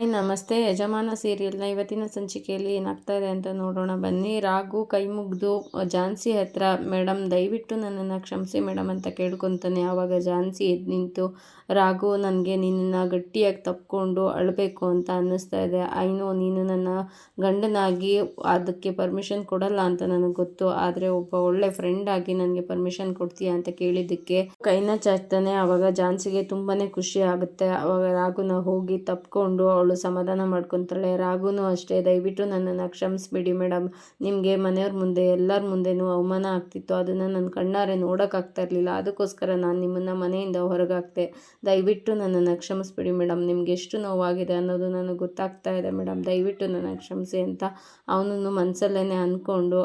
ನಮಸ್ತೆ. ಯಜಮಾನ ಸೀರಿಯಲ್ನ ಇವತ್ತಿನ ಸಂಚಿಕೆಯಲ್ಲಿ ಏನಾಗ್ತಾ ಇದೆ ಅಂತ ನೋಡೋಣ. ಬನ್ನಿ. ರಾಗು ಕೈ ಮುಗಿದು ಝಾನ್ಸಿ ಹತ್ರ ಮೇಡಮ್ ದಯವಿಟ್ಟು ನನ್ನನ್ನು ಕ್ಷಮಿಸಿ ಮೇಡಮ್ ಅಂತ ಕೇಳ್ಕೊತಾನೆ. ಆವಾಗ ಝಾನ್ಸಿ ಎದ್ದು ನಿಂತು ರಾಘು, ನನಗೆ ನಿನ್ನನ್ನು ಗಟ್ಟಿಯಾಗಿ ತಪ್ಪಿಕೊಂಡು ಅಳಬೇಕು ಅಂತ ಅನ್ನಿಸ್ತಾ ಇದೆ. ಐನೋ ನೀನು ನನ್ನ ಗಂಡನಾಗಿ ಅದಕ್ಕೆ ಪರ್ಮಿಷನ್ ಕೊಡಲ್ಲ ಅಂತ ನನಗೆ ಗೊತ್ತು. ಆದರೆ ಒಬ್ಬ ಒಳ್ಳೆ ಫ್ರೆಂಡ್ ಆಗಿ ನನಗೆ ಪರ್ಮಿಷನ್ ಕೊಡ್ತೀಯಾ ಅಂತ ಕೇಳಿದ್ದಕ್ಕೆ ಕೈನ ಚಾಚ್ತಾನೆ. ಆವಾಗ ಜಾನ್ಸಿಗೆ ತುಂಬಾ ಖುಷಿ ಆಗುತ್ತೆ. ಆವಾಗ ರಾಘುನ ಹೋಗಿ ತಪ್ಕೊಂಡು ಅವಳು ಸಮಾಧಾನ ಮಾಡ್ಕೊತಾಳೆ. ರಾಘುನು ಅಷ್ಟೇ, ದಯವಿಟ್ಟು ನನ್ನನ್ನು ಕ್ಷಮಿಸ್ಬಿಡಿ ಮೇಡಮ್ ನಿಮಗೆ ಮನೆಯವ್ರ ಮುಂದೆ, ಎಲ್ಲರ ಮುಂದೆನೂ ಅವಮಾನ ಆಗ್ತಿತ್ತು. ಅದನ್ನು ನನ್ನ ಕಣ್ಣಾರೆ ನೋಡೋಕ್ಕಾಗ್ತಾ ಇರಲಿಲ್ಲ. ಅದಕ್ಕೋಸ್ಕರ ನಾನು ನಿಮ್ಮನ್ನು ಮನೆಯಿಂದ ಹೊರಗಾಕ್ತೆ ದಯವಿಟ್ಟು ನನ್ನನ್ನು ಕ್ಷಮಿಸ್ಬಿಡಿ ಮೇಡಮ್. ನಿಮ್ಗೆ ಎಷ್ಟು ನೋವಾಗಿದೆ ಅನ್ನೋದು ನನಗೆ ಗೊತ್ತಾಗ್ತಾ ಇದೆ ಮೇಡಮ್. ದಯವಿಟ್ಟು ನನ್ನ ಕ್ಷಮಿಸಿ ಅಂತ ಅವನನ್ನು ಮನಸ್ಸಲ್ಲೇ ಅಂದ್ಕೊಂಡು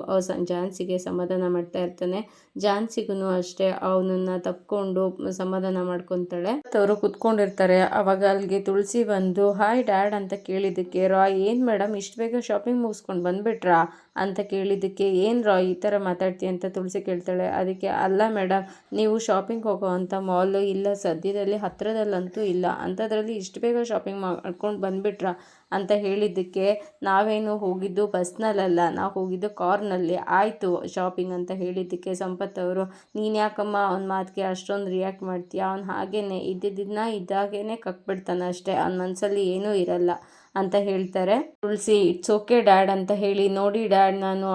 ಝಾನ್ಸಿಗೆ ಸಮಾಧಾನ ಮಾಡ್ತಾ ಇರ್ತಾನೆ. ಜಾನ್ಸಿಗೂ ಅಷ್ಟೇ ಅವನನ್ನ ತಪ್ಕೊಂಡು ಸಮಾಧಾನ ಮಾಡ್ಕೊತಾಳೆ. ಅವರು ಕುತ್ಕೊಂಡಿರ್ತಾರೆ. ಅವಾಗ ಅಲ್ಲಿಗೆ ತುಳಸಿ ಬಂದು, ಹಾಯ್ ಡ್ಯಾಡ್ ಅಂತ ಕೇಳಿದ್ದಕ್ಕೆ ರಾಯ್, ಏನು ಮೇಡಮ್, ಇಷ್ಟು ಬೇಗ ಶಾಪಿಂಗ್ ಮುಗಿಸ್ಕೊಂಡು ಬಂದುಬಿಟ್ರಾ? ಅಂತ ಕೇಳಿದ್ದಕ್ಕೆ, ಏನು ರಾಯ್, ಈ ಥರ ಮಾತಾಡ್ತೀಯ ಅಂತ ತುಳಸಿ ಕೇಳ್ತಾಳೆ. ಅದಕ್ಕೆ, ಅಲ್ಲ ಮೇಡಮ್ ನೀವು ಶಾಪಿಂಗ್ ಹೋಗೋ ಅಂಥ ಮಾಲು ಇಲ್ಲ, ಸದ್ಯದಲ್ಲಿ ಹತ್ತಿರದಲ್ಲಂತೂ ಇಲ್ಲ. ಅಂಥದ್ರಲ್ಲಿ ಇಷ್ಟು ಬೇಗ ಶಾಪಿಂಗ್ ಮಾಡ್ಕೊಂಡು ಬಂದುಬಿಟ್ರ? ಅಂತ ಹೇಳಿದ್ದಕ್ಕೆ, ನಾವೇನು ಹೋಗಿದ್ದು ಬಸ್ನಲ್ಲಲ್ಲ, ನಾವು ಹೋಗಿದ್ದು ಕಾರ್ನಲ್ಲಿ. ಆಯಿತು ಶಾಪಿಂಗ್ ಅಂತ ಹೇಳಿದ್ದಕ್ಕೆ ಸಂಪತ್ ಅವರು, ನೀನು ಯಾಕಮ್ಮ ಅವ್ನ ಮಾತಿಗೆ ಅಷ್ಟೊಂದು ರಿಯಾಕ್ಟ್ ಮಾಡ್ತೀಯ? ಅವ್ನು ಹಾಗೇ ಇದ್ದಿದ್ದನ್ನ ಇದ್ದಾಗೇ ಕಕ್ಬಿಡ್ತಾನೆ ಅಷ್ಟೇ ಅವ್ನ ಮನಸ್ಸಲ್ಲಿ ಏನೂ ಇರಲ್ಲ. ಅಂತ ಹೇಳ್ತಾರೆ. ತುಳಸಿ ಇಟ್ಸ್ ಓಕೆ ಡ್ಯಾಡ್ ಅಂತ ಹೇಳಿ, ನೋಡಿ ಡ್ಯಾಡ್ ನಾನು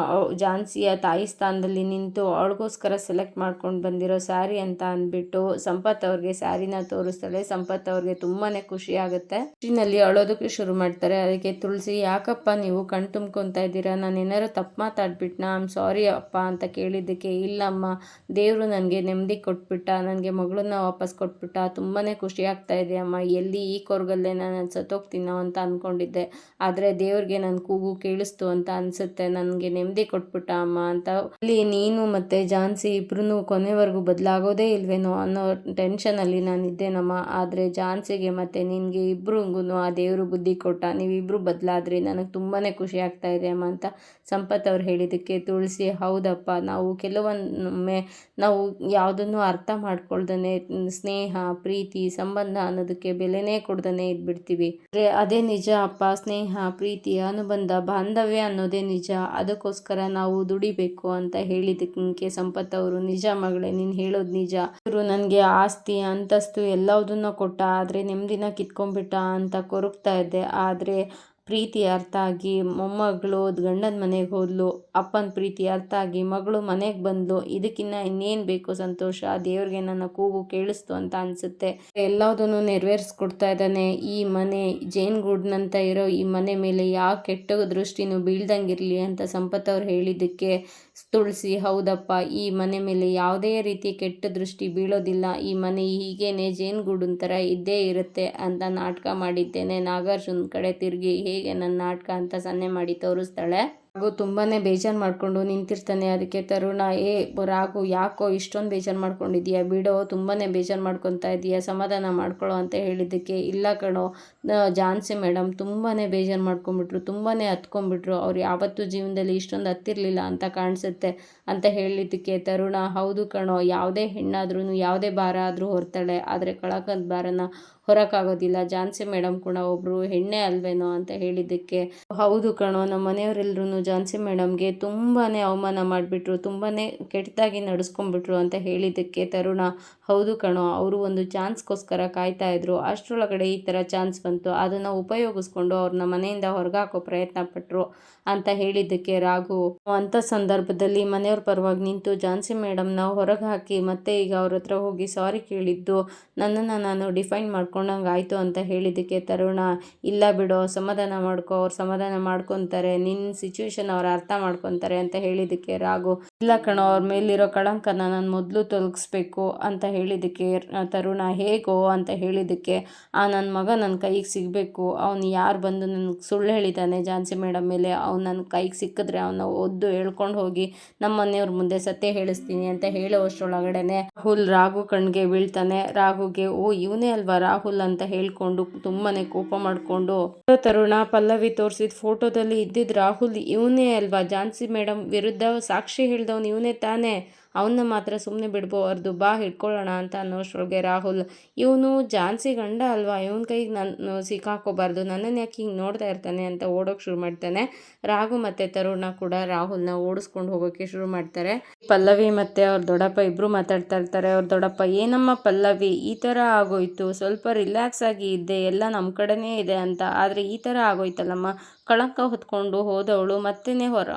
ಝಾನ್ಸಿಯ ತಾಯಿ ಸ್ಥಾನದಲ್ಲಿ ನಿಂತು ಅವಳಿಗೋಸ್ಕರ ಸೆಲೆಕ್ಟ್ ಮಾಡ್ಕೊಂಡು ಬಂದಿರೋ ಸ್ಯಾರಿ ಅಂತ ಅಂದ್ಬಿಟ್ಟು, ಸಂಪತ್ ಅವ್ರಿಗೆ ಸ್ಯಾರಿನ ತೋರಿಸ್ತಾಳೆ. ಸಂಪತ್ ಅವ್ರಿಗೆ ತುಂಬಾ ಖುಷಿ ಆಗುತ್ತೆ. ಖುಷಿನಲ್ಲಿ ಅಳೋದಕ್ಕೆ ಶುರು ಮಾಡ್ತಾರೆ. ಅದಕ್ಕೆ, ತುಳಸಿ, ಯಾಕಪ್ಪ ನೀವು ಕಣ್ ತುಂಬ್ಕೊಂತ ಇದ್ದೀರಾ? ನಾನು ಏನಾರು ತಪ್ಪು ಮಾತಾಡ್ಬಿಟ್ನಾ? ಐಮ್ ಸಾರಿ ಅಪ್ಪ ಅಂತ ಕೇಳಿದ್ದಕ್ಕೆ ಇಲ್ಲಮ್ಮ ದೇವರು ನನಗೆ ನೆಮ್ಮದಿ ಕೊಟ್ಬಿಟ್ಟ, ನನಗೆ ಮಗಳನ್ನ ವಾಪಸ್ ಕೊಟ್ಬಿಟ್ಟ. ತುಂಬಾನೇ ಖುಷಿ ಆಗ್ತಾ ಇದೆ ಅಮ್ಮ. ಎಲ್ಲಿ ಈ ಕೊರ್ಗಲ್ಲೇ ನಾನು ಸತ್ತೋಗ್ತೀನೋ ಅಂತ ಅನ್ಕೊಂಡು ಅಂದ್ಕೊಂಡಿದ್ದೆ ಆದರೆ ದೇವ್ರಿಗೆ ನನ್ನ ಕೂಗು ಕೇಳಿಸ್ತು ಅಂತ ಅನಿಸುತ್ತೆ. ನನಗೆ ನೆಮ್ಮದಿ ಕೊಟ್ಬಿಟ್ಟ ಅಮ್ಮ ಅಂತ. ಅಲ್ಲಿ ನೀನು ಮತ್ತು ಜಾನ್ಸಿ ಇಬ್ರು ಕೊನೆವರೆಗೂ ಬದಲಾಗೋದೇ ಇಲ್ವೇನೋ ಅನ್ನೋ ಟೆನ್ಷನಲ್ಲಿ ನಾನು ಇದ್ದೇನಮ್ಮ. ಆದರೆ ಜಾನ್ಸಿಗೆ ಮತ್ತು ನಿನಗೆ ಇಬ್ಬರಿಗೂ ಆ ದೇವರು ಬುದ್ಧಿ ಕೊಟ್ಟ. ನೀವಿಬ್ಬರು ಬದಲಾದ್ರಿ ನನಗೆ ತುಂಬಾ ಖುಷಿ ಆಗ್ತಾ ಇದೆ ಅಮ್ಮ ಅಂತ ಸಂಪತ್ ಅವ್ರು ಹೇಳಿದ್ದಕ್ಕೆ ತುಳಸಿ, ಹೌದಪ್ಪ, ನಾವು ಕೆಲವೊಮ್ಮೆ ನಾವು ಯಾವುದನ್ನು ಅರ್ಥ ಮಾಡ್ಕೊಳ್ದೇ ಸ್ನೇಹ, ಪ್ರೀತಿ, ಸಂಬಂಧ ಅನ್ನೋದಕ್ಕೆ ಬೆಲೆನೇ ಕೊಡ್ದೇ ಇದ್ಬಿಡ್ತೀವಿ. ಅದೇ ನಿಜ ಅಪ್ಪ, ಸ್ನೇಹ, ಪ್ರೀತಿ, ಅನುಬಂಧ, ಬಾಂಧವ್ಯ ಅನ್ನೋದೇ ನಿಜ. ಅದಕ್ಕೋಸ್ಕರ ನಾವು ದುಡಿಬೇಕು ಅಂತ ಹೇಳಿದಕ್ಕೆ ಸಂಪತ್ ಅವರು, ನಿಜ ಮಗಳೇ, ನೀನು ಹೇಳೋದು ನಿಜ. ಇವರು ನನಗೆ ಆಸ್ತಿ, ಅಂತಸ್ತು ಎಲ್ಲದನ್ನ ಕೊಟ್ಟ, ಆದರೆ ನೆಮ್ಮದಿನ ಕಿತ್ಕೊಂಡ್ಬಿಟ್ಟ ಅಂತ ಕೊರಗ್ತಾ ಇದ್ದೆ. ಆದರೆ ಪ್ರೀತಿ ಅರ್ಥ ಆಗಿ ಮೊಮ್ಮಗಳು ಗಂಡನ ಮನೆಗೆ ಹೋದ್ಲು, ಅಪ್ಪನ ಪ್ರೀತಿ ಅರ್ಥ ಆಗಿ ಮಗಳು ಮನೆಗೆ ಬಂದ್ಲು, ಇದಕ್ಕಿನ್ನ ಇನ್ನೇನು ಬೇಕು ಸಂತೋಷ? ದೇವ್ರಿಗೆ ನನ್ನ ಕೂಗು ಕೇಳಿಸ್ತು ಅಂತ ಅನಿಸುತ್ತೆ. ಎಲ್ಲದನ್ನು ನೆರವೇರಿಸ್ಕೊಡ್ತಾ ಇದ್ದಾನೆ. ಈ ಮನೆ ಜೇನ್ಗೂಡ್ನಂತ ಇರೋ ಈ ಮನೆ ಮೇಲೆ ಯಾವ ಕೆಟ್ಟ ದೃಷ್ಟಿನೂ ಬೀಳ್ದಂಗಿರಲಿ ಅಂತ ಸಂಪತ್ ಅವ್ರು ಹೇಳಿದ್ದಕ್ಕೆ ತುಳಸಿ, ಹೌದಪ್ಪ, ಈ ಮನೆ ಮೇಲೆ ಯಾವುದೇ ರೀತಿ ಕೆಟ್ಟ ದೃಷ್ಟಿ ಬೀಳೋದಿಲ್ಲ. ಈ ಮನೆ ಹೀಗೇನೆ ಜೇನುಗೂಡಿನ ಥರ ಇದ್ದೇ ಇರುತ್ತೆ ಅಂತ ನಾಟಕ ಮಾಡಿದ್ದೇನೆ. ನಾಗಾರ್ಜುನ ಕಡೆ ತಿರುಗಿ ಹೇಗೆ ನನ್ನ ನಾಟಕ ಅಂತ ಸನ್ನೆ ಮಾಡಿ ತೋರಿಸ್ತಾಳೆ? ಹಾಗೂ ತುಂಬಾ ಬೇಜಾರು ಮಾಡಿಕೊಂಡು ನಿಂತಿರ್ತಾನೆ. ಅದಕ್ಕೆ ತರುಣ, ಏ ರಾಘು, ಯಾಕೋ ಇಷ್ಟೊಂದು ಬೇಜಾರು ಮಾಡ್ಕೊಂಡಿದ್ದೀಯಾ? ಬಿಡೋ ತುಂಬಾ ಬೇಜಾರು ಮಾಡ್ಕೊತಾ ಇದೀಯಾ? ಸಮಾಧಾನ ಮಾಡ್ಕೊಳ್ಳೋ ಅಂತ ಹೇಳಿದ್ದಕ್ಕೆ, ಇಲ್ಲ ಕಣೋ ಜಾನ್ಸಿ ಮೇಡಮ್ ತುಂಬಾ ಬೇಜಾರು ಮಾಡ್ಕೊಂಬಿಟ್ರು ತುಂಬಾ ಹತ್ಕೊಂಡ್ಬಿಟ್ರು. ಅವ್ರು ಯಾವತ್ತೂ ಜೀವನದಲ್ಲಿ ಇಷ್ಟೊಂದು ಹತ್ತಿರಲಿಲ್ಲ ಅಂತ ಕಾಣಿಸುತ್ತೆ ಅಂತ ಹೇಳಿದ್ದಕ್ಕೆ ತರುಣ, ಹೌದು ಕಣೋ, ಯಾವುದೇ ಹೆಣ್ಣಾದ್ರೂ ಯಾವುದೇ ಭಾರ ಆದರೂ ಹೊರ್ತಾಳೆ. ಆದರೆ ಕಳಕದ ಭಾರನ ಹೊರಕ್ಕಾಗೋದಿಲ್ಲ ಜಾನ್ಸಿ ಮೇಡಮ್ ಕೂಡ ಒಬ್ಬರು ಹೆಣ್ಣೆ ಅಲ್ವೇನೋ ಅಂತ ಹೇಳಿದ್ದಕ್ಕೆ. ಹೌದು ಕಣೋ, ನಮ್ಮ ಮನೆಯವರೆಲ್ಲರೂ ಜಾನ್ಸಿ ಮೇಡಮ್ಗೆ ತುಂಬಾ ಅವಮಾನ ಮಾಡಿಬಿಟ್ರು ತುಂಬಾ ಕೆಟ್ಟದಾಗಿ ನಡೆಸ್ಕೊಂಡ್ಬಿಟ್ರು ಅಂತ ಹೇಳಿದ್ದಕ್ಕೆ ತರುಣ. ಹೌದು ಕಣೋ, ಅವರು ಒಂದು ಚಾನ್ಸ್ಗೋಸ್ಕರ ಕಾಯ್ತಾ ಇದ್ರು. ಅಷ್ಟರೊಳಗಡೆ ಈ ಥರ ಚಾನ್ಸ್ ಬಂತು. ಅದನ್ನು ಉಪಯೋಗಿಸ್ಕೊಂಡು ಅವ್ರನ್ನ ಮನೆಯಿಂದ ಹೊರಗಾಕೋ ಪ್ರಯತ್ನ ಪಟ್ಟರು ಅಂತ ಹೇಳಿದ್ದಕ್ಕೆ ರಾಘು. ಅಂಥ ಸಂದರ್ಭದಲ್ಲಿ ಮನೆಯವ್ರ ಪರವಾಗಿ ನಿಂತು ಜಾನ್ಸಿ ಮೇಡಮ್ನ ಹೊರಗೆ ಹಾಕಿ ಮತ್ತೆ ಈಗ ಅವ್ರ ಹತ್ರ ಹೋಗಿ ಸಾರಿ ಕೇಳಿದ್ದು ನನ್ನನ್ನು ನಾನು ಡಿಫೈನ್ ಮಾಡ್ಕೊಂಡಂಗೆ ಆಯಿತು ಅಂತ ಹೇಳಿದ್ದಕ್ಕೆ ತರುಣ, ಇಲ್ಲ ಬಿಡೋ, ಸಮಾಧಾನ ಮಾಡ್ಕೊ, ಅವ್ರು ಸಮಾಧಾನ ಮಾಡ್ಕೊತಾರೆ ನಿನ್ನ ಸಿಚುವೇಶನ್ ಅವ್ರು ಅರ್ಥ ಮಾಡ್ಕೊತಾರೆ ಅಂತ ಹೇಳಿದ್ದಕ್ಕೆ ರಾಘು ಇಲ್ಲ ಕಣೋ, ಅವ್ರ ಮೇಲಿರೋ ಕಳಂಕನ ನಾನು ಮೊದಲು ತೊಲಗಿಸ್ಬೇಕು ಅಂತ ಹೇಳಿದ್ದಕ್ಕೆ ತರುಣ, ಹೇಗೋ ಅಂತ ಹೇಳಿದ್ದಕ್ಕೆ ಆ ನನ್ನ ಮಗ ನನ್ನ ಕೈಗೆ ಸಿಗಬೇಕು, ಅವನು ಯಾರು ಬಂದು ನನಗೆ ಸುಳ್ಳು ಹೇಳಿದ್ದಾನೆ ಝಾನ್ಸಿ ಮೇಡಮ್ ಮೇಲೆ, ಅವ್ನು ನನ್ನ ಕೈಗೆ ಸಿಕ್ಕಿದ್ರೆ ಅವನ್ನ ಒದ್ದು ಹೇಳ್ಕೊಂಡು ಹೋಗಿ ನಮ್ಮ ಮನೆಯವ್ರ ಮುಂದೆ ಸತ್ಯ ಹೇಳಿಸ್ತೀನಿ ಅಂತ ಹೇಳುವಷ್ಟರೊಳಗಡೆನೆ ರಾಹುಲ್ ರಾಘು ಕಣ್ಗೆ ಬೀಳ್ತಾನೆ ರಾಘುಗೆ ಓ, ಇವನೇ ಅಲ್ವಾ ರಾಹುಲ್? ಅಂತ ಹೇಳ್ಕೊಂಡು ತುಂಬಾನೇ ಕೋಪ ಮಾಡಿಕೊಂಡು ತರುಣ, ಪಲ್ಲವಿ ತೋರಿಸಿದ ಫೋಟೋದಲ್ಲಿ ಇದ್ದಿದ್ದು ರಾಹುಲ್ ಇವನೇ ಅಲ್ವಾ? ಝಾನ್ಸಿ ಮೇಡಮ್ ವಿರುದ್ಧ ಸಾಕ್ಷಿ ಹೇಳ್ದವನು ಇವನೇ ತಾನೇ? ಅವನ್ನ ಮಾತ್ರ ಸುಮ್ಮನೆ ಬಿಡ್ಬಾರ್ದು, ಬಾ ಹಿಡ್ಕೊಳ್ಳೋಣ ಅಂತ ಅನ್ನೋಷ್ಟೊಳಗೆ ರಾಹುಲ್. ಇವನು ಜಾನ್ಸಿ ಗಂಡ ಅಲ್ವಾ? ಇವನ್ ಕೈಗೆ ನಾನು ಸಿಕ್ಕಾಕೋಬಾರ್ದು ನನ್ನನ್ನು ಯಾಕೆ ಹಿಂಗೆ ನೋಡ್ತಾ ಇರ್ತಾನೆ ಅಂತ ಓಡೋಕೆ ಶುರು ಮಾಡ್ತಾನೆ. ರಾಘು ಮತ್ತು ತರುಣ ಕೂಡ ರಾಹುಲ್ನ ಓಡಿಸ್ಕೊಂಡು ಹೋಗೋಕ್ಕೆ ಶುರು ಮಾಡ್ತಾರೆ. ಪಲ್ಲವಿ ಮತ್ತು ಅವ್ರ ದೊಡ್ಡಪ್ಪ ಇಬ್ಬರು ಮಾತಾಡ್ತಾ ಇರ್ತಾರೆ. ಅವ್ರ ದೊಡ್ಡಪ್ಪ, ಏನಮ್ಮ ಪಲ್ಲವಿ? ಈ ಥರ ಆಗೋಯ್ತು. ಸ್ವಲ್ಪ ರಿಲ್ಯಾಕ್ಸ್ ಆಗಿ ಇದ್ದೆ. ಎಲ್ಲ ನಮ್ಮ ಕಡೆನೇ ಇದೆ ಅಂತ. ಆದರೆ ಈ ಥರ ಆಗೋಯ್ತಲ್ಲಮ್ಮ? ಕಳಂಕ ಹೊತ್ಕೊಂಡು ಹೋದವಳು. ಮತ್ತೇ ಹೊರ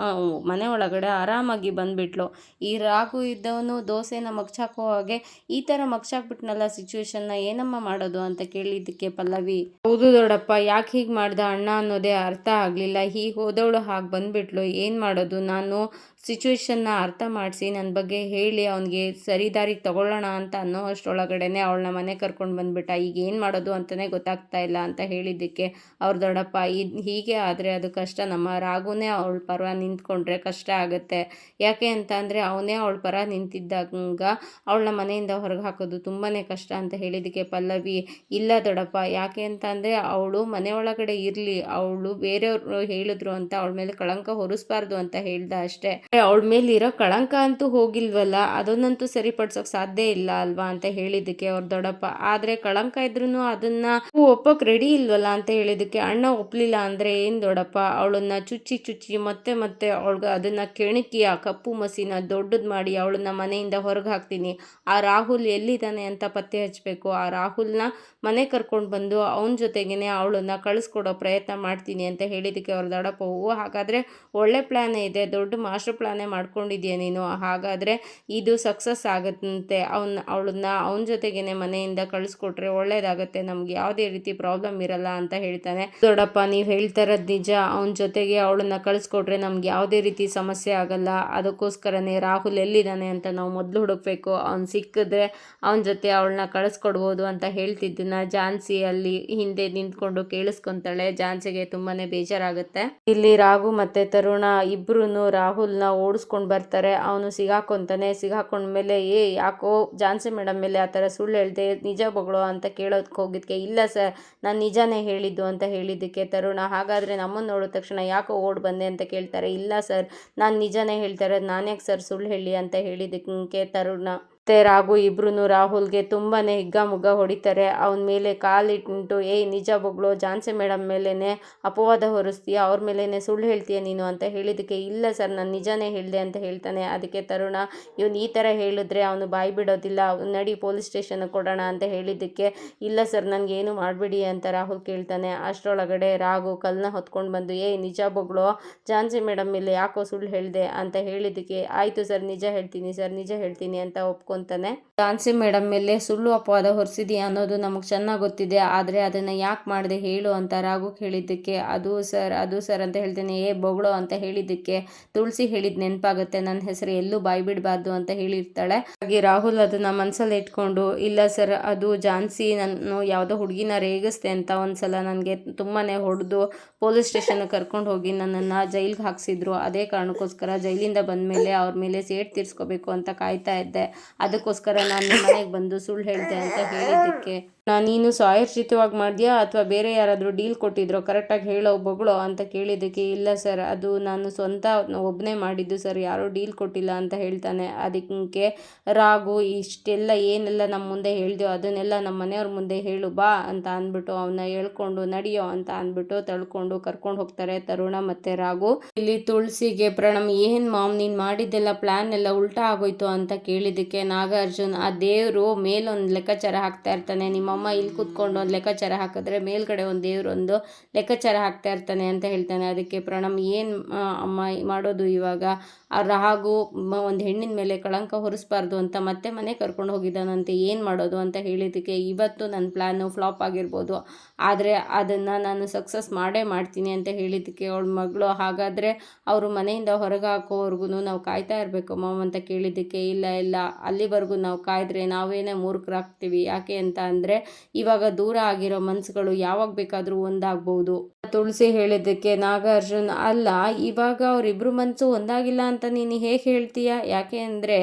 ಮನೆ ಒಳಗಡೆ ಆರಾಮಾಗಿ ಬಂದುಬಿಟ್ಲು. ಈ ರಾಗು ಇದ್ದವನು ದೋಸೆನ ಮಗ್ಚಾಕೋ ಹಾಗೆ ಈ ಥರ ಮಗ್ಚಾಕ್ಬಿಟ್ನಲ್ಲ ಸಿಚುವೇಶನ್ನ ಏನಮ್ಮ ಮಾಡೋದು ಅಂತ ಕೇಳಿದ್ದಕ್ಕೆ ಪಲ್ಲವಿ. ಹೌದು ದೊಡ್ಡಪ್ಪ, ಯಾಕೆ ಹೀಗೆ ಮಾಡ್ದ ಅಣ್ಣ ಅನ್ನೋದೇ ಅರ್ಥ ಆಗಲಿಲ್ಲ. ಹೀಗೆ ಹೋದವಳು ಹಾಗೆ ಬಂದುಬಿಟ್ಲು. ಏನು ಮಾಡೋದು? ನಾನು ಸಿಚುವೇಶನ್ನ ಅರ್ಥ ಮಾಡಿಸಿ ನನ್ನ ಬಗ್ಗೆ ಹೇಳಿ ಅವನಿಗೆ ಸರಿ ದಾರಿಗೆ ತಗೊಳ್ಳೋಣ ಅಂತ ಅನ್ನೋ ಅಷ್ಟರೊಳಗಡೆ ಅವಳನ್ನ ಮನೆ ಕರ್ಕೊಂಡು ಬಂದುಬಿಟ್ಟ. ಈಗ ಏನು ಮಾಡೋದು ಅಂತಲೇ ಗೊತ್ತಾಗ್ತಾ ಇಲ್ಲ ಅಂತ ಹೇಳಿದ್ದಕ್ಕೆ ಅವ್ರ ದೊಡ್ಡಪ್ಪ, ಇದು ಹೀಗೆ ಆದರೆ ಅದು ಕಷ್ಟ. ನಮ್ಮ ರಾಗುನೇ ಅವಳ ಪರ ನಿಂತ್ಕೊಂಡ್ರೆ ಕಷ್ಟ ಆಗುತ್ತೆ. ಯಾಕೆ ಅಂತ ಅಂದರೆ ಅವನೇ ಅವಳ ಪರ ನಿಂತಿದ್ದಾಗ ಅವಳನ್ನ ಮನೆಯಿಂದ ಹೊರಗೆ ಹಾಕೋದು ತುಂಬಾ ಕಷ್ಟ ಅಂತ ಹೇಳಿದ್ದಕ್ಕೆ ಪಲ್ಲವಿ. ಇಲ್ಲ ದೊಡ್ಡಪ್ಪ, ಯಾಕೆ ಅಂತ ಅಂದರೆ ಅವಳು ಮನೆ ಒಳಗಡೆ ಇರಲಿ, ಅವಳು ಬೇರೆಯವರು ಹೇಳಿದ್ರು ಅಂತ ಅವಳ ಮೇಲೆ ಕಳಂಕ ಹೊರಿಸ್ಬಾರ್ದು ಅಂತ ಹೇಳ್ದ ಅಷ್ಟೇ. ಅವಳ ಮೇಲಿರೋ ಕಳಂಕ ಅಂತೂ ಹೋಗಿಲ್ವಲ್ಲ? ಅದನ್ನಂತೂ ಸರಿಪಡ್ಸೋಕೆ ಸಾಧ್ಯ ಇಲ್ಲ ಅಲ್ವಾ ಅಂತ ಹೇಳಿದ್ದಕ್ಕೆ ಅವ್ರ ದೊಡ್ಡಪ್ಪ. ಆದರೆ ಕಳಂಕ ಇದ್ರೂ ಅದನ್ನ ಒಪ್ಪೋಕೆ ರೆಡಿ ಇಲ್ವಲ್ಲ? ಅಂತ ಹೇಳಿದ್ದಕ್ಕೆ ಅಣ್ಣ ಒಪ್ಪಲಿಲ್ಲ ಅಂದರೆ ಏನು ದೊಡ್ಡಪ್ಪ? ಅವಳನ್ನ ಚುಚ್ಚಿ ಚುಚ್ಚಿ ಮತ್ತೆ ಮತ್ತೆ ಅವಳಿಗೆ ಅದನ್ನು ಕೆಣಕಿ ಆ ಕಪ್ಪು ಮಸಿನ ದೊಡ್ಡದು ಮಾಡಿ ಅವಳನ್ನ ಮನೆಯಿಂದ ಹೊರಗೆ ಹಾಕ್ತೀನಿ. ಆ ರಾಹುಲ್ ಎಲ್ಲಿದ್ದಾನೆ ಅಂತ ಪತ್ತೆ ಹಚ್ಚಬೇಕು ಆ ರಾಹುಲ್ನ ಮನೆ ಕರ್ಕೊಂಡು ಬಂದು ಅವನ ಜೊತೆಗೇನೆ ಅವಳನ್ನ ಕಳಿಸ್ಕೊಡೋ ಪ್ರಯತ್ನ ಮಾಡ್ತೀನಿ ಅಂತ ಹೇಳಿದ್ದಕ್ಕೆ ಅವ್ರ ದೊಡ್ಡಪ್ಪ ಹೂವು ಹಾಗಾದರೆ ಒಳ್ಳೆ ಪ್ಲ್ಯಾನೇ ಇದೆ. ದೊಡ್ಡ ಮಾಸ್ಟರ್ ಪ್ಲ್ಯಾನೇ ಮಾಡ್ಕೊಂಡಿದ್ಯಾ ನೀನು? ಹಾಗಾದರೆ ಇದು ಸಕ್ಸಸ್ ಆಗುತ್ತೆ ಅವನ್ನ ಅವಳನ್ನ ಅವನ ಜೊತೆಗೇನೆ ಮನೆಯಿಂದ ಕಳಿಸ್ಕೊಟ್ರೆ ಒಳ್ಳೇದಾಗುತ್ತೆ. ನಮ್ಗೆ ಯಾವುದೇ ರೀತಿ ಪ್ರಾಬ್ಲಮ್ ಇರಲ್ಲ ಅಂತ ಹೇಳ್ತಾನೆ. ದೊಡ್ಡಪ್ಪ ನೀವು ಹೇಳ್ತಾರದ್ ನಿಜ. ಅವನ ಜೊತೆಗೆ ಅವಳನ್ನ ಕಳಿಸ್ಕೊಟ್ರೆ ನಮ್ಗೆ ಯಾವುದೇ ರೀತಿ ಸಮಸ್ಯೆ ಆಗಲ್ಲ. ಅದಕ್ಕೋಸ್ಕರನೇ ರಾಹುಲ್ ಎಲ್ಲಿದ್ದಾನೆ ಅಂತ ನಾವು ಮೊದಲು ಹುಡುಕ್ಬೇಕು. ಅವ್ನು ಸಿಕ್ಕಿದ್ರೆ ಅವನ ಜೊತೆ ಅವಳನ್ನ ಕಳಿಸ್ಕೊಡ್ಬೋದು ಅಂತ ಹೇಳ್ತಿದ್ದನ್ನ ಜಾನ್ಸಿ ಅಲ್ಲಿ ಹಿಂದೆ ನಿಂತ್ಕೊಂಡು ಕೇಳಿಸ್ಕೊಂತಾಳೆ. ಜಾನ್ಸಿಗೆ ತುಂಬಾನೇ ಬೇಜಾರಾಗುತ್ತೆ. ಇಲ್ಲಿ ರಾಘು ಮತ್ತೆ ತರುಣ ಇಬ್ರು ರಾಹುಲ್ನ ಓಡಿಸ್ಕೊಂಡು ಬರ್ತಾರೆ, ಅವನು ಸಿಗಾಕೊಂತಾನೆ. ಸಿಗಾಕೊಂಡ್ಮೇಲೆ, ಏ, ಯಾಕೋ ಜಾನ್ಸಿ ಮೇಡಮ್ ಮೇಲೆ ಆ ಥರ ಸುಳ್ಳು ಹೇಳ್ದೆ, ನಿಜ ಬಗಳು ಅಂತ ಕೇಳೋದಕ್ಕೆ ಹೋಗಿದ್ದಕ್ಕೆ ಇಲ್ಲ ಸರ್, ನಾನು ನಿಜಾನೇ ಹೇಳಿದ್ದು ಅಂತ ಹೇಳಿದ್ದಕ್ಕೆ ತರುಣ. ಹಾಗಾದರೆ ನಮ್ಮನ್ನು ನೋಡಿದ ತಕ್ಷಣ ಯಾಕೋ ಓಡ್ ಬಂದೆ ಅಂತ ಕೇಳ್ತಾರೆ. ಇಲ್ಲ ಸರ್, ನಾನು ನಿಜಾನೇ ಹೇಳ್ತಾರೆ ನಾನ್ಯಾಕೆ ಸರ್ ಸುಳ್ಳು ಹೇಳಿ ಅಂತ ಹೇಳಿದ್ದಕ್ಕೆ ತರುಣ. ಮತ್ತು ರಾಘು ಇಬ್ರು ರಾಹುಲ್ಗೆ ತುಂಬಾ ಹಿಗ್ಗಾಮುಗ್ಗ ಹೊಡಿತಾರೆ. ಅವನ ಮೇಲೆ ಕಾಲಿಟ್ಟು ಏಯ್, ನಿಜ ಬೊಗ್ಳು, ಜಾನ್ಸಿ ಮೇಡಮ್ ಮೇಲೇ ಅಪವಾದ ಹೊರಿಸ್ತೀಯ? ಅವ್ರ ಮೇಲೇ ಸುಳ್ಳು ಹೇಳ್ತೀಯ ನೀನು? ಅಂತ ಹೇಳಿದ್ದಕ್ಕೆ, ಇಲ್ಲ ಸರ್, ನಾನು ನಿಜಾನೇ ಹೇಳಿದೆ ಅಂತ ಹೇಳ್ತಾನೆ. ಅದಕ್ಕೆ ತರುಣ, ಇವನು ಈ ಥರ ಹೇಳಿದ್ರೆ ಅವನು ಬಾಯಿ ಬಿಡೋದಿಲ್ಲ. ನಡಿ ಪೊಲೀಸ್ ಸ್ಟೇಷನ್ಗೆ ಕೊಡೋಣ ಅಂತ ಹೇಳಿದ್ದಕ್ಕೆ, ಇಲ್ಲ ಸರ್ ನನಗೇನು ಮಾಡಬೇಡಿ ಅಂತ ರಾಹುಲ್ ಕೇಳ್ತಾನೆ. ಅಷ್ಟರೊಳಗಡೆ ರಾಘು ಕಲ್ನ ಹೊತ್ಕೊಂಡು ಬಂದು, ಏಯ್, ನಿಜ ಬೊಗ್ಳು, ಜಾನ್ಸಿ ಮೇಡಮ್ ಮೇಲೆ ಯಾಕೋ ಸುಳ್ಳು ಹೇಳಿದೆ? ಅಂತ ಹೇಳಿದ್ದಕ್ಕೆ, ಆಯಿತು ಸರ್, ನಿಜ ಹೇಳ್ತೀನಿ ಸರ್, ನಿಜ ಹೇಳ್ತೀನಿ ಅಂತ ಒಪ್ಕೊಂಡು ಅಂತಾನೆ. ಝಾನ್ಸಿ ಮೇಡಮ್ ಮೇಲೆ ಸುಳ್ಳು ಅಪವಾದ ಹೊರಿಸಿದೀಯಾ ಅನ್ನೋದು ನಮಗೆ ಚೆನ್ನಾಗಿ ಗೊತ್ತಿದೆ. ಆದರೆ ಅದನ್ನು ಯಾಕೆ ಮಾಡಿದೆ ಹೇಳು ಅಂತ ರಾಘು ಕೇಳಿದ್ದಕ್ಕೆ ಅದು ಸರ್ ಅದು ಸರ್ ಅಂತ ಹೇಳ್ತೇನೆ. ಏ ಬೊಗಳೋ ಅಂತ ಹೇಳಿದ್ದಕ್ಕೆ ತುಳಸಿ ಹೇಳಿದ ನೆನಪಾಗುತ್ತೆ. ನನ್ನ ಹೆಸರು ಎಲ್ಲೂ ಬಾಯಿ ಬಿಡಬಾರ್ದು ಅಂತ ಹೇಳಿರ್ತಾಳೆ. ಹಾಗೆ ರಾಹುಲ್ ಅದನ್ನ ಮನಸ್ಸಲ್ಲಿ ಇಟ್ಕೊಂಡು, ಇಲ್ಲ ಸರ್, ಅದು ಝಾನ್ಸಿ ನಾನು ಯಾವುದೋ ಹುಡುಗಿನ ರೇಗಿಸ್ದೆ ಅಂತ ಒಂದ್ಸಲ ನನಗೆ ತುಂಬಾ ಹೊಡೆದು ಪೊಲೀಸ್ ಸ್ಟೇಷನ್ ಕರ್ಕೊಂಡು ಹೋಗಿ ನನ್ನನ್ನು ಜೈಲಿಗೆ ಹಾಕ್ಸಿದ್ರು. ಅದೇ ಕಾರಣಕ್ಕೋಸ್ಕರ ಜೈಲಿಂದ ಬಂದ ಮೇಲೆ ಅವ್ರ ಮೇಲೆ ಸೇಟ್ ತೀರಿಸ್ಕೋಬೇಕು ಅಂತ ಕಾಯ್ತಾ ಇದ್ದೆ. ಅದಕ್ಕೋಸ್ಕರ ನಾನು ಮನೆಗೆ ಬಂದು ಸುಳ್ಳು ಹೇಳಿದೆ ಅಂತ ಹೇಳಿದ್ದಕ್ಕೆ. ನಾನು ನೀನು ಸ್ವಾಯರ್ಚಿತವಾಗಿ ಮಾಡಿದ್ಯಾ ಅಥವಾ ಬೇರೆ ಯಾರಾದರೂ ಡೀಲ್ ಕೊಟ್ಟಿದ್ರೋ ಕರೆಕ್ಟಾಗಿ ಹೇಳೋ ಬೊಗಳೋ ಅಂತ ಕೇಳಿದ್ದಕ್ಕೆ ಇಲ್ಲ ಸರ್. ಅದು ನಾನು ಸ್ವಂತ ಒಬ್ಬನೇ ಮಾಡಿದ್ದು ಸರ್. ಯಾರೂ ಡೀಲ್ ಕೊಟ್ಟಿಲ್ಲ ಅಂತ ಹೇಳ್ತಾನೆ. ಅದಕ್ಕೆ ರಾಗು, ಇಷ್ಟೆಲ್ಲ ಏನೆಲ್ಲ ನಮ್ಮ ಮುಂದೆ ಹೇಳ್ದೋ ಅದನ್ನೆಲ್ಲ ನಮ್ಮ ಮನೆಯವ್ರ ಮುಂದೆ ಹೇಳು, ಬಾ ಅಂತ ಅಂದ್ಬಿಟ್ಟು ಅವನ್ನ ಹೇಳ್ಕೊಂಡು ನಡಿಯೋ ಅಂತ ಅಂದ್ಬಿಟ್ಟು ತಳ್ಕೊಂಡು ಕರ್ಕೊಂಡು ಹೋಗ್ತಾರೆ ತರುಣ ಮತ್ತೆ ರಾಗು. ಇಲ್ಲಿ ತುಳಸಿಗೆ ಪ್ರಣಮ್, ಏನು ಮಾಮ್, ನೀನು ಮಾಡಿದ್ದೆಲ್ಲ ಪ್ಲ್ಯಾನ್ ಎಲ್ಲ ಉಲ್ಟಾ ಆಗೋಯ್ತು ಅಂತ ಕೇಳಿದ್ದಕ್ಕೆ ನಾಗಾರ್ಜುನ್, ಆ ದೇವರು ಮೇಲೊಂದು ಲೆಕ್ಕಾಚಾರ ಹಾಕ್ತಾ ಇರ್ತಾನೆ. ನಿಮ್ಮಮ್ಮ ಇಲ್ಲಿ ಕೂತ್ಕೊಂಡು ಒಂದು ಲೆಕ್ಕಾಚಾರ ಹಾಕಿದ್ರೆ ಮೇಲ್ಗಡೆ ಒಂದು ದೇವರೊಂದು ಲೆಕ್ಕಾಚಾರ ಹಾಕ್ತಾ ಇರ್ತಾನೆ ಅಂತ ಹೇಳ್ತಾನೆ. ಅದಕ್ಕೆ ಪ್ರಣಮ್, ಏನು ಅಮ್ಮ ಮಾಡೋದು ಇವಾಗ? ಅವ್ರ ರಾಗು ಒಂದು ಹೆಣ್ಣಿನ ಮೇಲೆ ಕಳಂಕ ಹೊರಿಸ್ಬಾರ್ದು ಅಂತ ಮತ್ತೆ ಮನೆ ಕರ್ಕೊಂಡು ಹೋಗಿದ್ದಾನಂತೆ. ಏನು ಮಾಡೋದು? ಅಂತ ಹೇಳಿದ್ದಕ್ಕೆ, ಇವತ್ತು ನನ್ನ ಪ್ಲ್ಯಾನು ಫ್ಲಾಪ್ ಆಗಿರ್ಬೋದು. ಆದರೆ ಅದನ್ನು ನಾನು ಸಕ್ಸಸ್ ಮಾಡೇ ಮಾಡ್ತೀನಿ ಅಂತ ಹೇಳಿದ್ದಕ್ಕೆ ಅವಳ ಮಗಳು, ಹಾಗಾದರೆ ಅವರು ಮನೆಯಿಂದ ಹೊರಗೆ ಹಾಕೋವರೆಗೂ ನಾವು ಕಾಯ್ತಾ ಇರಬೇಕು ಅಮ್ಮ ಅಂತ ಕೇಳಿದ್ದಕ್ಕೆ, ಇಲ್ಲ ಇಲ್ಲ ಅಲ್ಲಿವರೆಗೂ ನಾವು ಕಾಯ್ದ್ರೆ ನಾವೇನೇ ಮೂರ್ಖರಾಗ್ತೀವಿ ಯಾಕೆ ಅಂತ ಅಂದರೆ ಇವಾಗ ದೂರ ಆಗಿರೋ ಮನಸ್ಸುಗಳು ಯಾವಾಗ ಬೇಕಾದರೂ ಒಂದಾಗ್ಬೋದು. ತುಳಸಿ ಹೇಳಿದ್ದಕ್ಕೆ ನಾಗಾರ್ಜುನ್, ಅಲ್ಲ, ಇವಾಗ ಅವರಿಬ್ಬರು ಮನಸ್ಸು ಒಂದಾಗಿಲ್ಲ ಅಂತ ನೀನು ಹೇಗೆ ಹೇಳ್ತೀಯ? ಯಾಕೆ ಅಂದರೆ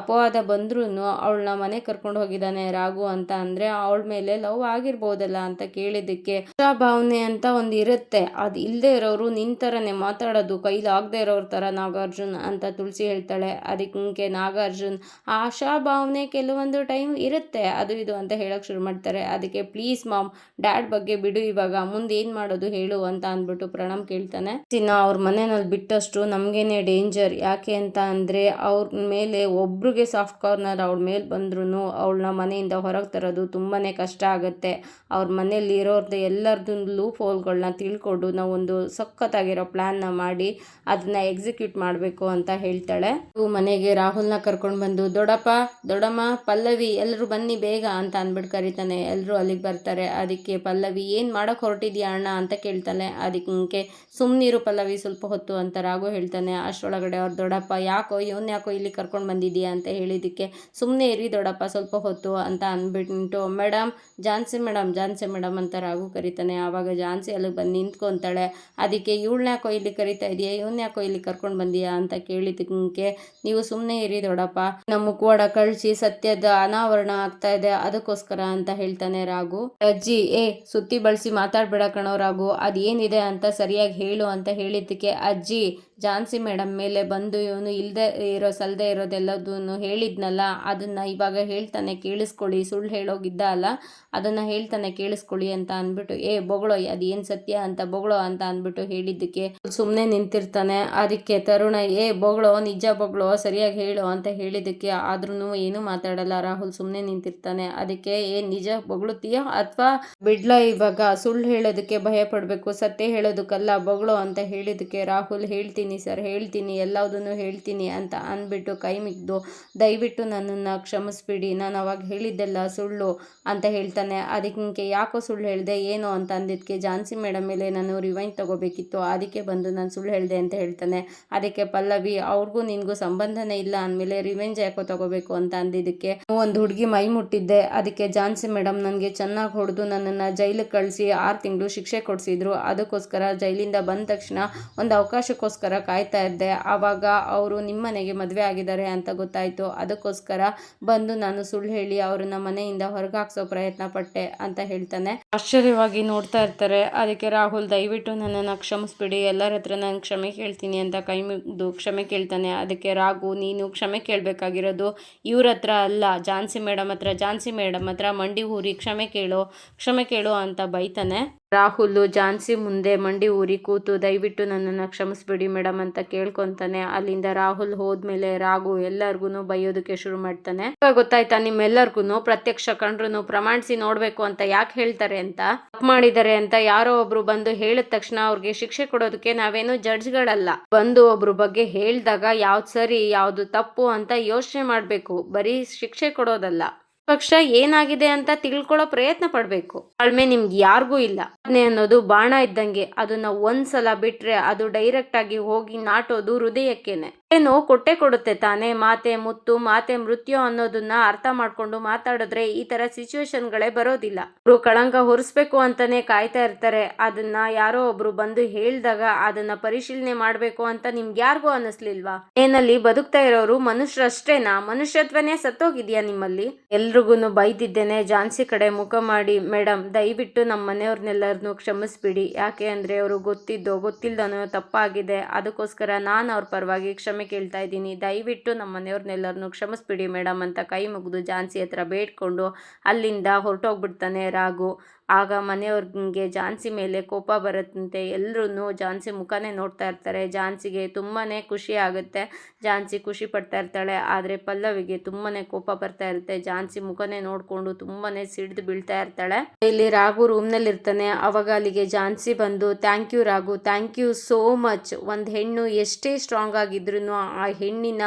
ಅಪವಾದ ಬಂದ್ರೂ ಅವಳನ್ನ ಮನೆ ಕರ್ಕೊಂಡು ಹೋಗಿದ್ದಾನೆ ರಾಘು ಅಂತ ಅಂದ್ರೆ ಅವಳ ಮೇಲೆ ಲವ್ ಆಗಿರ್ಬೋದಲ್ಲ ಅಂತ ಕೇಳಿದ್ದಕ್ಕೆ ಭಾವನೆ ಅಂತ ಒಂದು ಇರುತ್ತೆ. ಅದು ಇಲ್ಲದೆ ಇರೋರು ನಿಂತರನೆ ಮಾತಾಡೋದು, ಕೈಲಿ ಆಗದೆ ಇರೋರ ಥರ ನಾಗಾರ್ಜುನ್ ಅಂತ ತುಳಸಿ ಹೇಳ್ತಾಳೆ. ಅದಕ್ಕೆ ನಾಗಾರ್ಜುನ್ ಆಶಾ ಭಾವನೆ ಕೆಲವೊಂದು ಟೈಮ್ ಇರುತ್ತೆ. ಅದು ಇದು ಅಂತ ಹೇಳೋಕೆ ಶುರು ಮಾಡ್ತಾರೆ. ಅದಕ್ಕೆ ಪ್ಲೀಸ್ ಮಾಮ್, ಡ್ಯಾಡ್ ಬಗ್ಗೆ ಬಿಡು ಇವಾಗ, ಮುಂದೆ ಏನು ಮಾಡೋದು ಹೇಳು ಅಂತ ಅಂದ್ಬಿಟ್ಟು ಪ್ರಣಮ್ ಕೇಳ್ತಾನೆ. ಚಿನ್ನ ಅವ್ರ ಮನೆಯಲ್ಲಿ ಬಿಟ್ಟಷ್ಟು ನಮಗೇನೆ ಡೇಂಜರ್. ಯಾಕೆ ಅಂತ ಅಂದರೆ ಅವ್ರ ಮೇಲೆ ಒಬ್ರಿಗೆ ಸಾಫ್ಟ್ ಕಾರ್ನರ್ ಅವ್ಳ ಮೇಲೆ ಬಂದ್ರೂ ಅವಳನ್ನ ಮನೆಯಿಂದ ಹೊರಗೆ ತರೋದು ತುಂಬಾ ಕಷ್ಟ ಆಗುತ್ತೆ. ಅವ್ರ ಮನೇಲಿ ಇರೋರ್ದು ಎಲ್ಲರದ್ದು ಲೂಪ್ ಹೋಲ್ಗಳನ್ನ ತಿಳ್ಕೊಂಡು ನಾವೊಂದು ಸಖತ್ತಾಗಿರೋ ಪ್ಲ್ಯಾನ್ನ ಮಾಡಿ ಅದನ್ನ ಎಕ್ಸಿಕ್ಯೂಟ್ ಮಾಡಬೇಕು ಅಂತ ಹೇಳ್ತಾಳೆ. ಮನೆಗೆ ರಾಹುಲ್ನ ಕರ್ಕೊಂಡು ಬಂದು ದೊಡ್ಡಪ್ಪ ದೊಡ್ಡಮ್ಮ ಪಲ್ಲವಿ ಎಲ್ಲರೂ ಬನ್ನಿ ಬೇಗ ಅಂತ ಅಂದ್ಬಿಟ್ಟು ಕರಿತಾನೆ. ಎಲ್ಲರೂ ಅಲ್ಲಿಗೆ ಬರ್ತಾರೆ. ಅದಕ್ಕೆ ಪಲ್ಲವಿ, ಏನು ಮಾಡೋಕೆ ಹೊರಟಿದ್ಯಾ ಅಣ್ಣ? ಅಂತ ಕೇಳ್ತಾನೆ. ಅದಕ್ಕೆ ಸುಮ್ಮನಿರು ಪಲ್ಲವಿ, ಸ್ವಲ್ಪ ಹೊತ್ತು ಅಂತ ರಾಘು ಹೇಳ್ತಾನೆ. ಅಷ್ಟರೊಳಗಡೆ ಅವ್ರ ದೊಡ್ಡಪ್ಪ ಯಾಕೋ, ಇವನ್ ಯಾಕೋ ಇಲ್ಲಿ ಕರ್ಕೊಂಡು ಬಂದಿದ್ದೀಯಾ ಅಂತ ಹೇಳಿದ್ದಕ್ಕೆ ಸುಮ್ಮನೆ ಇರಿ ದೊಡ್ಡಪ್ಪ, ಸ್ವಲ್ಪ ಹೊತ್ತು ಅಂತ ಅಂದ್ಬಿಟ್ಟು madam Jhansi madam Jhansi madam ಅಂತ ರಾಘು ಕರಿತಾನೆ. ಆವಾಗ ಜಾನ್ಸಿ ಅಲ್ಲಿಗೆ ಬಂದು ನಿಂತ್ಕೊತಾಳೆ. ಅದಕ್ಕೆ ಇವಳನ್ನ ಯಾಕೋ ಇಲ್ಲಿ ಕರಿತಾ ಇದೆಯಾ? ಇವನ್ನ ಯಾಕೋ ಇಲ್ಲಿ ಕರ್ಕೊಂಡು ಬಂದಿಯಾ? ಅಂತ ಕೇಳಿದಕ್ಕೆ ನೀವು ಸುಮ್ಮನೆ ಇರಿ ದೊಡ್ಡಪ್ಪ. ನಮ್ಮ ಮುಖವಾಡ ಕಳಿಸಿ ಸತ್ಯದ ಅನಾವರಣ ಆಗ್ತಾ ಇದೆ. ಅದಕ್ಕೋಸ್ಕರ ಅಂತ ಹೇಳ್ತಾನೆ ರಾಘು. ಅಜ್ಜಿ, ಏ, ಸುತ್ತಿ ಬಳಸಿ ಮಾತಾಡ್ಬೇಡ ಕಣೋ ರಾಘು. ಅದೇನಿದೆ ಅಂತ ಸರಿಯಾಗಿ ಹೇಳು ಅಂತ ಹೇಳಿದ್ದಕ್ಕೆ, ಅಜ್ಜಿ ಝಾನ್ಸಿ ಮೇಡಮ್ ಮೇಲೆ ಬಂದು ಇವನು ಇಲ್ಲದೆ ಇರೋ ಸಲ್ಲದೆ ಇರೋದೆಲ್ಲದನ್ನು ಹೇಳಿದ್ನಲ್ಲ, ಅದನ್ನು ಇವಾಗ ಹೇಳ್ತಾನೆ, ಕೇಳಿಸ್ಕೊಳ್ಳಿ, ಸುಳ್ಳು ಹೇಳೋಗಿದ್ದ ಅಲ್ಲ, ಅದನ್ನು ಹೇಳ್ತಾನೆ, ಕೇಳಿಸ್ಕೊಳ್ಳಿ ಅಂತ ಅಂದ್ಬಿಟ್ಟು, ಏ, ಬೊಗಳೋ, ಅದೇನು ಸತ್ಯ ಅಂತ, ಬೊಗಳೋ ಅಂತ ಅಂದ್ಬಿಟ್ಟು ಹೇಳಿದ್ದಕ್ಕೆ ಸುಮ್ಮನೆ ನಿಂತಿರ್ತಾನೆ. ಅದಕ್ಕೆ ತರುಣ, ಏ, ಬೊಗಳೋ, ನಿಜ ಬೊಗಳೋ, ಸರಿಯಾಗಿ ಹೇಳು ಅಂತ ಹೇಳಿದ್ದಕ್ಕೆ ಆದ್ರೂ ಏನೂ ಮಾತಾಡಲ್ಲ ರಾಹುಲ್ ಸುಮ್ಮನೆ ನಿಂತಿರ್ತಾನೆ. ಅದಕ್ಕೆ, ಏ, ನಿಜ ಬೊಗಳುತ್ತೀಯ ಅಥವಾ ಬಿಡ್ಲ ಇವಾಗ? ಸುಳ್ಳು ಹೇಳೋದಕ್ಕೆ ಭಯ ಪಡಬೇಕು ಸತ್ಯ ಹೇಳೋದಕ್ಕಲ್ಲ ಬೊಗಳೋ ಅಂತ ಹೇಳಿದ್ದಕ್ಕೆ ರಾಹುಲ್ ಹೇಳ್ತೀನಿ ಸರ್, ಹೇಳ್ತೀನಿ ಎಲ್ಲದನ್ನು ಹೇಳ್ತೀನಿ ಅಂತ ಅಂದ್ಬಿಟ್ಟು ಕೈ ಮಿಗ್ದು, ದಯವಿಟ್ಟು ನನ್ನನ್ನು ಕ್ಷಮಿಸ್ಬಿಡಿ, ನಾನು ಅವಾಗ ಹೇಳಿದ್ದೆಲ್ಲ ಸುಳ್ಳು ಅಂತ ಹೇಳ್ತಾನೆ. ಅದಕ್ಕೆ ಯಾಕೋ ಸುಳ್ಳು ಹೇಳಿದೆ, ಏನು ಅಂತ ಅಂದಿದ್ದಕ್ಕೆ ಝಾನ್ಸಿ ಮೇಡಮ್ ಮೇಲೆ ನಾನು ರಿವೈನ್ ತಗೋಬೇಕಿತ್ತು, ಅದಕ್ಕೆ ಬಂದು ನಾನು ಸುಳ್ಳು ಹೇಳಿದೆ ಅಂತ ಹೇಳ್ತಾನೆ. ಅದಕ್ಕೆ ಪಲ್ಲವಿ, ಅವ್ರಿಗೂ ನಿನಗೂ ಸಂಬಂಧನೇ ಇಲ್ಲ ಅಂದಮೇಲೆ ರಿವೆಂಜ್ ಯಾಕೋ ತಗೋಬೇಕು ಅಂತ ಅಂದಿದ್ದಕ್ಕೆ ಒಂದು ಹುಡುಗಿ ಮೈ ಮುಟ್ಟಿದ್ದೆ. ಅದಕ್ಕೆ ಝಾನ್ಸಿ ಮೇಡಮ್ ನನಗೆ ಚೆನ್ನಾಗಿ ಹೊಡೆದು ನನ್ನನ್ನು ಜೈಲಿಗೆ ಕಳಿಸಿ ಆರು ತಿಂಗಳು ಶಿಕ್ಷೆ ಕೊಡಿಸಿದ್ರು. ಅದಕ್ಕೋಸ್ಕರ ಜೈಲಿಂದ ಬಂದ ತಕ್ಷಣ ಒಂದು ಅವಕಾಶಕ್ಕೋಸ್ಕರ ಕಾಯ್ತಾ ಇದ್ದೆ. ಆವಾಗ ಅವರು ನಿಮ್ಮ ಮನೆಗೆ ಮದುವೆ ಆಗಿದ್ದಾರೆ ಅಂತ ಗೊತ್ತಾಯಿತು. ಅದಕ್ಕೋಸ್ಕರ ಬಂದು ನಾನು ಸುಳ್ಳು ಹೇಳಿ ಅವ್ರನ್ನ ಮನೆಯಿಂದ ಹೊರಗೆ ಹಾಕ್ಸೋ ಪ್ರಯತ್ನ ಪಟ್ಟೆ ಅಂತ ಹೇಳ್ತಾನೆ. ಆಶ್ಚರ್ಯವಾಗಿ ನೋಡ್ತಾ ಇರ್ತಾರೆ. ಅದಕ್ಕೆ ರಾಹುಲ್, ದಯವಿಟ್ಟು ನನ್ನನ್ನು ಕ್ಷಮಿಸ್ಬಿಡಿ. ಎಲ್ಲರ ಹತ್ರ ನಾನು ಕ್ಷಮೆ ಕೇಳ್ತೀನಿ ಅಂತ ಕೈ ಮುಗಿದು ಕ್ಷಮೆ ಕೇಳ್ತಾನೆ. ಅದಕ್ಕೆ ರಾಘು, ನೀನು ಕ್ಷಮೆ ಕೇಳಬೇಕಾಗಿರೋದು ಇವ್ರ ಹತ್ರ ಅಲ್ಲ. ಝಾನ್ಸಿ ಮೇಡಮ್ ಹತ್ರ, ಝಾನ್ಸಿ ಮೇಡಮ್ ಹತ್ರ ಮಂಡಿ ಊರಿ ಕ್ಷಮೆ ಕೇಳು ಕ್ಷಮೆ ಕೇಳು ಅಂತ ಬೈತಾನೆ. ರಾಹುಲ್ ಝಾನ್ಸಿ ಮುಂದೆ ಮಂಡಿ ಊರಿ ಕೂತು, ದಯವಿಟ್ಟು ನನ್ನನ್ನು ಕ್ಷಮಿಸ್ಬಿಡಿ ಮೇಡಮ್ ಅಂತ ಕೇಳ್ಕೊಂತಾನೆ. ಅಲ್ಲಿಂದ ರಾಹುಲ್ ಹೋದ್ಮೇಲೆ ರಾಘು ಎಲ್ಲರಿಗೂ ಬೈಯೋದಕ್ಕೆ ಶುರು ಮಾಡ್ತಾನೆ. ಗೊತ್ತಾಯ್ತಾ ನಿಮ್ಮೆಲ್ಲರಿಗೂ ಪ್ರತ್ಯಕ್ಷ ಕಂಡ್ರು ಪ್ರಮಾಣಿಸಿ ನೋಡ್ಬೇಕು ಅಂತ ಯಾಕೆ ಹೇಳ್ತಾರೆ ಅಂತ? ತಪ್ಪು ಮಾಡಿದ್ದಾರೆ ಅಂತ ಯಾರೋ ಒಬ್ರು ಬಂದು ಹೇಳಿದ ತಕ್ಷಣ ಅವ್ರಿಗೆ ಶಿಕ್ಷೆ ಕೊಡೋದಕ್ಕೆ ನಾವೇನು ಜಡ್ಜ್ಗಳಲ್ಲ. ಬಂದು ಒಬ್ರು ಬಗ್ಗೆ ಹೇಳ್ದಾಗ ಯಾವ್ದು ಸರಿ, ಯಾವ್ದು ತಪ್ಪು ಅಂತ ಯೋಚನೆ ಮಾಡಬೇಕು. ಬರೀ ಶಿಕ್ಷೆ ಕೊಡೋದಲ್ಲ. ಪಕ್ಷ ಏನಾಗಿದೆ ಅಂತ ತಿಳ್ಕೊಳ್ಳೋ ಪ್ರಯತ್ನ ಪಡಬೇಕು. ತಾಳ್ಮೆ ನಿಮ್ಗೆ ಯಾರಿಗೂ ಇಲ್ಲ. ಅದನ್ನೇ ಅನ್ನೋದು ಬಾಣ ಇದ್ದಂಗೆ. ಅದನ್ನ ಒಂದ್ಸಲ ಬಿಟ್ರೆ ಅದು ಡೈರೆಕ್ಟ್ ಆಗಿ ಹೋಗಿ ನಾಟೋದು ಹೃದಯಕ್ಕೇನೆ. ಏನೋ ಕೊಟ್ಟೆ ಕೊಡುತ್ತೆ ತಾನೆ? ಮಾತೆ ಮುತ್ತು, ಮಾತೆ ಮೃತ್ಯು ಅನ್ನೋದನ್ನ ಅರ್ಥ ಮಾಡ್ಕೊಂಡು ಮಾತಾಡಿದ್ರೆ ಈ ತರ ಸಿಚುವೇಶನ್ಗಳೇ ಬರೋದಿಲ್ಲ. ಒಬ್ರು ಕಳಂಕ ಹೊರಿಸ್ಬೇಕು ಅಂತಾನೆ ಕಾಯ್ತಾ ಇರ್ತಾರೆ. ಅದನ್ನ ಯಾರೋ ಒಬ್ರು ಬಂದು ಹೇಳ್ದಾಗ ಅದನ್ನ ಪರಿಶೀಲನೆ ಮಾಡ್ಬೇಕು ಅಂತ ನಿಮ್ಗೆ ಯಾರಿಗೂ ಅನ್ನಿಸ್ಲಿಲ್ವಾ? ಏನಲ್ಲಿ ಬದುಕ್ತಾ ಇರೋರು ಮನುಷ್ಯರಷ್ಟೇನಾ? ಮನುಷ್ಯತ್ವನೇ ಸತ್ತೋಗಿದ್ಯಾ ನಿಮ್ಮಲ್ಲಿ? ಎಲ್ರಿಗೂ ಬೈದಿದ್ದೇನೆ, ಜಾನ್ಸಿ ಕಡೆ ಮುಖ ಮಾಡಿ. ಮೇಡಮ್ ದಯವಿಟ್ಟು ನಮ್ಮ ಮನೆಯವ್ರನ್ನೆಲ್ಲರನ್ನು ಕ್ಷಮಿಸ್ಬಿಡಿ. ಯಾಕೆ ಅಂದ್ರೆ ಅವರು ಗೊತ್ತಿದ್ದೋ ಗೊತ್ತಿಲ್ದನೋ ತಪ್ಪಾಗಿದೆ. ಅದಕ್ಕೋಸ್ಕರ ನಾನು ಅವ್ರ ಪರವಾಗಿ ಕ್ಷಮೆ ಕೇಳ್ತಾ ಇದ್ದೀನಿ. ದಯವಿಟ್ಟು ನಮ್ಮ ಮನೆಯವ್ರನ್ನೆಲ್ಲರನ್ನು ಕ್ಷಮಿಸ್ಬಿಡಿ ಮೇಡಮ್ ಅಂತ ಕೈ ಮುಗಿದು ಝಾನ್ಸಿ ಹತ್ರ ಬೇಡ್ಕೊಂಡು ಅಲ್ಲಿಂದ ಹೊರಟೋಗ್ಬಿಡ್ತಾನೆ ರಾಘು. ಆಗ ಮನೆಯವ್ರಿಗೆ ಝಾನ್ಸಿ ಮೇಲೆ ಕೋಪ ಬರುತ್ತಂತೆ. ಎಲ್ಲರೂ ಝಾನ್ಸಿ ಮುಖನೇ ನೋಡ್ತಾ ಇರ್ತಾರೆ. ಝಾನ್ಸಿಗೆ ತುಂಬಾ ಖುಷಿ ಆಗುತ್ತೆ. ಝಾನ್ಸಿ ಖುಷಿ ಪಡ್ತಾ ಇರ್ತಾಳೆ. ಆದರೆ ಪಲ್ಲವಿಗೆ ತುಂಬಾ ಕೋಪ ಬರ್ತಾ ಇರುತ್ತೆ. ಝಾನ್ಸಿ ಮುಖನೇ ನೋಡಿಕೊಂಡು ತುಂಬಾ ಸಿಡಿದು ಬೀಳ್ತಾ ಇರ್ತಾಳೆ. ಇಲ್ಲಿ ರಾಘು ರೂಮ್ನಲ್ಲಿ ಇರ್ತಾನೆ. ಅವಾಗ ಅಲ್ಲಿಗೆ ಝಾನ್ಸಿ ಬಂದು thank you Raghu. Thank you so much ಒಂದು ಹೆಣ್ಣು ಎಷ್ಟೇ ಸ್ಟ್ರಾಂಗ್ ಆಗಿದ್ರು ಆ ಹೆಣ್ಣಿನ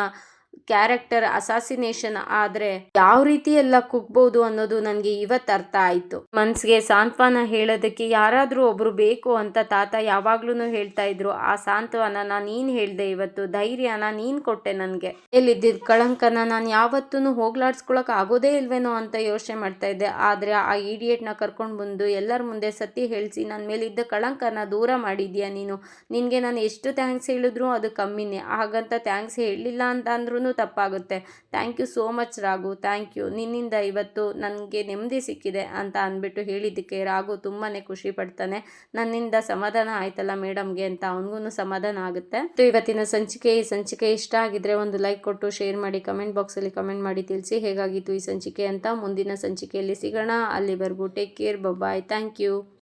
ಕ್ಯಾರೆಕ್ಟರ್ ಅಸಾಸಿನೇಷನ್ ಆದರೆ ಯಾವ ರೀತಿ ಎಲ್ಲ ಕುಗ್ಬಹುದು ಅನ್ನೋದು ನನಗೆ ಇವತ್ತು ಅರ್ಥ ಆಯ್ತು. ಮನ್ಸಿಗೆ ಸಾಂತ್ವನ ಹೇಳೋದಕ್ಕೆ ಯಾರಾದರೂ ಒಬ್ರು ಬೇಕು ಅಂತ ತಾತ ಯಾವಾಗ್ಲೂ ಹೇಳ್ತಾ ಇದ್ರು, ಆ ಸಾಂತ್ವನ ನೀನ್ ಹೇಳ್ದೆ ಇವತ್ತು, ಧೈರ್ಯನ ನೀನ್ ಕೊಟ್ಟೆ ನನಗೆ. ಎಲ್ಲಿದ್ದಿದ್ದ ಕಳಂಕನ ನಾನು ಯಾವತ್ತೂ ಹೋಗ್ಲಾಡ್ಸ್ಕೊಳಕ್ ಆಗೋದೇ ಇಲ್ವೇನೋ ಅಂತ ಯೋಚನೆ ಮಾಡ್ತಾ ಇದ್ದೆ. ಆದರೆ ಆ ಇಡಿಯೇಟ್ನ ಕರ್ಕೊಂಡು ಬಂದು ಎಲ್ಲರ ಮುಂದೆ ಸತ್ಯ ಹೇಳಿಸಿ ನನ್ನ ಮೇಲಿದ್ದ ಕಳಂಕನ ದೂರ ಮಾಡಿದ್ಯಾ ನೀನು? ನಿನಗೆ ನಾನು ಎಷ್ಟು ಥ್ಯಾಂಕ್ಸ್ ಹೇಳಿದ್ರು ಅದು ಕಮ್ಮಿನೇ. ಹಾಗಂತ ಥ್ಯಾಂಕ್ಸ್ ಹೇಳಲಿಲ್ಲ ಅಂತ ಅಂದ್ರೂ ತಪ್ಪಾಗುತ್ತೆ. Thank you so much Raghu. Thank you. ನಿನ್ನಿಂದ ಇವತ್ತು ನನಗೆ ನೆಮ್ಮದಿ ಸಿಕ್ಕಿದೆ ಅಂತ ಅಂದ್ಬಿಟ್ಟು ಹೇಳಿದ್ದಕ್ಕೆ ರಾಘು ತುಂಬಾ ಖುಷಿ ಪಡ್ತಾನೆ. ನನ್ನಿಂದ ಸಮಾಧಾನ ಆಯ್ತಲ್ಲ ಮೇಡಮ್ಗೆ ಅಂತ ಅವನಿಗೂ ಸಮಾಧಾನ ಆಗುತ್ತೆ. ಇವತ್ತಿನ ಸಂಚಿಕೆ, ಈ ಸಂಚಿಕೆ ಇಷ್ಟ ಆಗಿದ್ರೆ ಒಂದು ಲೈಕ್ ಕೊಟ್ಟು, ಶೇರ್ ಮಾಡಿ, ಕಮೆಂಟ್ ಬಾಕ್ಸಲ್ಲಿ ಕಮೆಂಟ್ ಮಾಡಿ ತಿಳಿಸಿ ಹೇಗಾಗಿತ್ತು ಈ ಸಂಚಿಕೆ ಅಂತ ಮುಂದಿನ ಸಂಚಿಕೆಯಲ್ಲಿ ಸಿಗೋಣ. ಅಲ್ಲಿವರೆಗೂ take care. Bye thank you.